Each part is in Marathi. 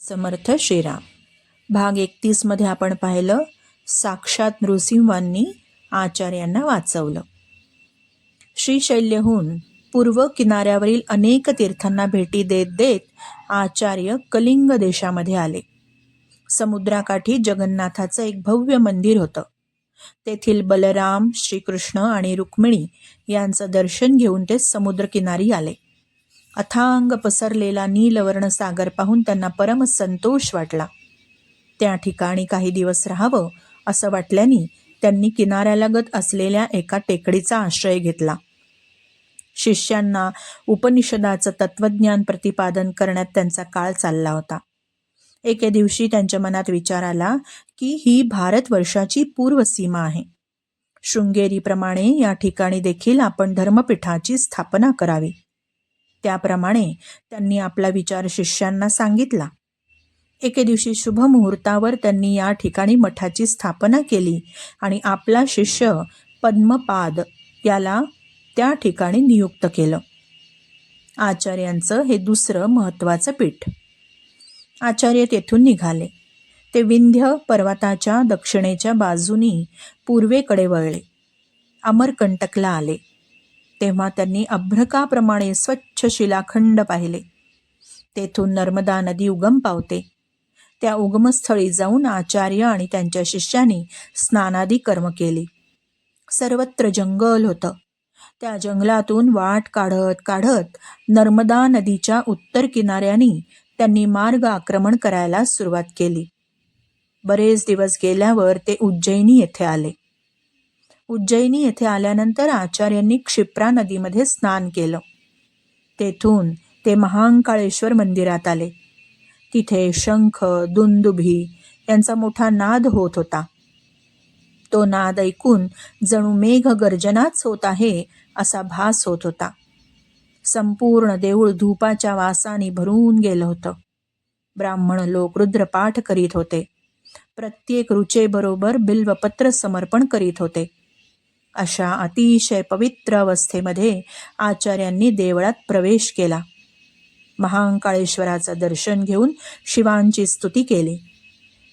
समर्थ श्रीराम. भाग एकतीसमध्ये आपण पाहिलं साक्षात नृसिंहांनी आचार्यांना वाचवलं. श्रीशैल्यहून पूर्व किनाऱ्यावरील अनेक तीर्थांना भेटी देत देत आचार्य कलिंग देशामध्ये आले. समुद्राकाठी जगन्नाथाचं एक भव्य मंदिर होतं. तेथील बलराम श्रीकृष्ण आणि रुक्मिणी यांचं दर्शन घेऊन ते समुद्रकिनारी आले. अथांग पसरलेला नीलवर्ण सागर पाहून त्यांना परम संतोष वाटला. त्या ठिकाणी काही दिवस राहावं असं वाटल्याने त्यांनी किनाऱ्यालगत असलेल्या एका टेकडीचा आश्रय घेतला. शिष्यांना उपनिषदाचं तत्वज्ञान प्रतिपादन करण्यात त्यांचा काळ चालला होता. एके दिवशी त्यांच्या मनात विचार आला की ही भारतवर्षाची पूर्व सीमा आहे. शृंगेरीप्रमाणे या ठिकाणी देखील आपण धर्मपीठाची स्थापना करावी. त्याप्रमाणे त्यांनी आपला विचार शिष्यांना सांगितला. एके दिवशी शुभ मुहूर्तावर त्यांनी या ठिकाणी मठाची स्थापना केली आणि आपला शिष्य पद्मपाद याला त्या ठिकाणी नियुक्त केलं. आचार्यांचं हे दुसरं महत्त्वाचं पीठ. आचार्य तेथून निघाले. ते विंध्य पर्वताच्या दक्षिणेच्या बाजूनी पूर्वेकडे वळले. अमरकंटकला आले. तेव्हा त्यांनी अभ्रकाप्रमाणे स्वच्छ शिलाखंड पाहिले. तेथून नर्मदा नदी उगम पावते. त्या उगमस्थळी जाऊन आचार्य आणि त्यांच्या शिष्यांनी स्नानादी कर्म केली. सर्वत्र जंगल होतं. त्या जंगलातून वाट काढत काढत नर्मदा नदीच्या उत्तर किनाऱ्यानी त्यांनी मार्ग आक्रमण करायला सुरुवात केली. बरेच दिवस गेल्यावर ते उज्जैनी येथे आले. उज्जैनी येथे आल्यानंतर आचार्यांनी क्षिप्रा नदीमध्ये स्नान केलं. तेथून ते महांकाळेश्वर मंदिरात आले. तिथे शंख दुंदुभी यांचा मोठा नाद होत होता. तो नाद ऐकून जणू मेघ गर्जनाच होत आहे असा भास होत होता. संपूर्ण देऊळ धूपाच्या वासाने भरून गेलं होतं. ब्राह्मण लोक रुद्रपाठ करीत होते. प्रत्येक रुचेबरोबर बिल्वपत्र समर्पण करीत होते. अशा अतिशय पवित्र अवस्थेमध्ये आचार्यांनी देवळात प्रवेश केला. महांकाळेश्वराचं दर्शन घेऊन शिवांची स्तुती केली.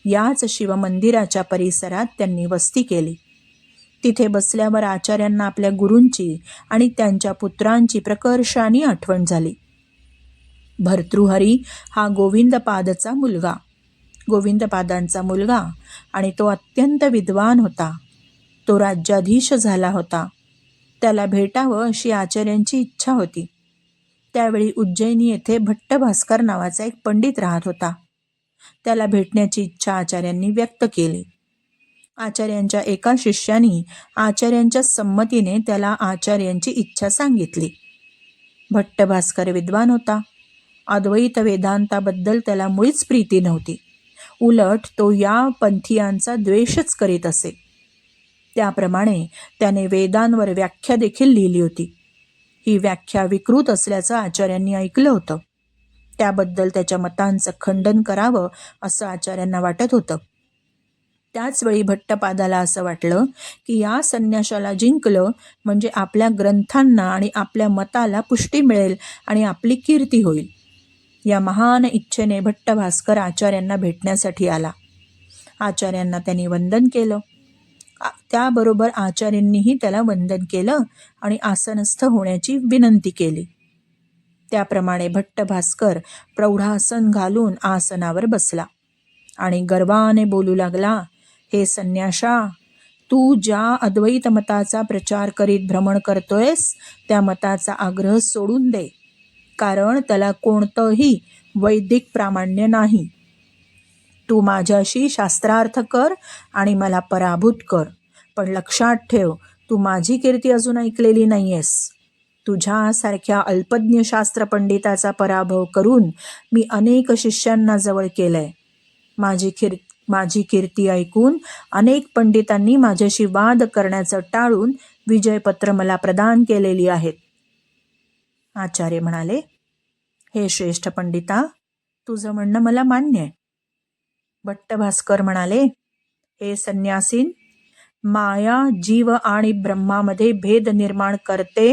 याच शिवमंदिराच्या परिसरात त्यांनी वस्ती केली. तिथे बसल्यावर आचार्यांना आपल्या गुरूंची आणि त्यांच्या पुत्रांची प्रकर्षाने आठवण झाली. भर्तृहरी हा गोविंदपादचा मुलगा. गोविंदपादांचा मुलगा आणि तो अत्यंत विद्वान होता. तो राज्याधीश झाला होता. त्याला भेटावं अशी आचार्यांची इच्छा होती. त्यावेळी उज्जैनी येथे भट्ट भास्कर नावाचा एक पंडित राहत होता. त्याला भेटण्याची इच्छा आचार्यांनी व्यक्त केली. आचार्यांच्या एका शिष्यानी आचार्यांच्या संमतीने त्याला आचार्यांची इच्छा सांगितली. भट्ट भास्कर विद्वान होता. अद्वैत वेदांताबद्दल त्याला मुळीच प्रीती नव्हती. उलट तो या पंथीयांचा द्वेषच करीत असे. त्याप्रमाणे त्याने वेदांवर व्याख्या देखील लिहिली होती. ही व्याख्या विकृत असल्याचं आचार्यांनी ऐकलं होतं. त्याबद्दल त्याच्या मतांचं खंडन करावं असं आचार्यांना वाटत होतं. त्याचवेळी भट्टपादाला असं वाटलं की या संन्याशाला जिंकलं म्हणजे आपल्या ग्रंथांना आणि आपल्या मताला पुष्टी मिळेल आणि आपली कीर्ती होईल. या महान इच्छेने भट्ट भास्कर आचार्यांना भेटण्यासाठी आला. आचार्यांना त्यांनी वंदन केलं. त्याबरोबर आचार्यांनीही त्याला वंदन केलं आणि आसनस्थ होण्याची विनंती केली. त्याप्रमाणे भट्ट भास्कर प्रौढासन घालून आसनावर बसला आणि गर्वाने बोलू लागला हे संन्याशा तू ज्या अद्वैत मताचा प्रचार करीत भ्रमण करतोयस त्या मताचा आग्रह सोडून दे. कारण त्याला कोणतंही वैदिक प्रामाण्य नाही. तू माझ्याशी शास्त्रार्थ कर आणि मला पराभूत कर. पण लक्षात ठेव तू माझी कीर्ती अजून ऐकलेली नाही आहेस तुझ्यासारख्या अल्पज्ञ शास्त्र पंडिताचा पराभव करून मी अनेक शिष्यांना जवळ केलंय. माझी कीर माझी कीर्ती ऐकून अनेक पंडितांनी माझ्याशी वाद करण्याचं टाळून विजयपत्र मला प्रदान केलेली आहेत. आचार्य म्हणाले हे श्रेष्ठ पंडिता तुझं म्हणणं मला मान्य आहे. भट्टभास्कर म्हणाले हे संन्यासीन माया जीव आणि ब्रह्मामध्ये भेद निर्माण करते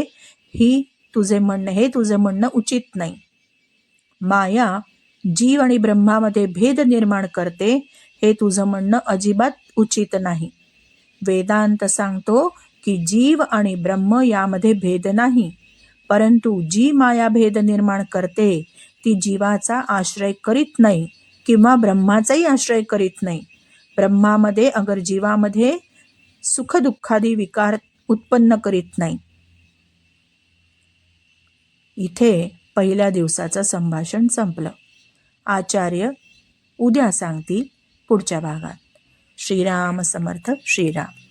ही तुझे म्हणणं हे तुझं म्हणणं उचित नाही. माया जीव आणि ब्रह्मामध्ये भेद निर्माण करते हे तुझं म्हणणं अजिबात उचित नाही. वेदांत सांगतो की जीव आणि ब्रह्म यामध्ये भेद नाही परंतु जी माया भेद निर्माण करते ती जीवाचा आश्रय करीत नाही. किंवा ब्रह्माचाही आश्रय करीत नाही. ब्रह्मामध्ये अगर जीवामध्ये सुखदुःखादी विकार उत्पन्न करीत नाही. इथे पहिल्या दिवसाचं संभाषण संपलं. आचार्य उद्या सांगतील पुढच्या भागात. श्रीराम समर्थ श्रीराम.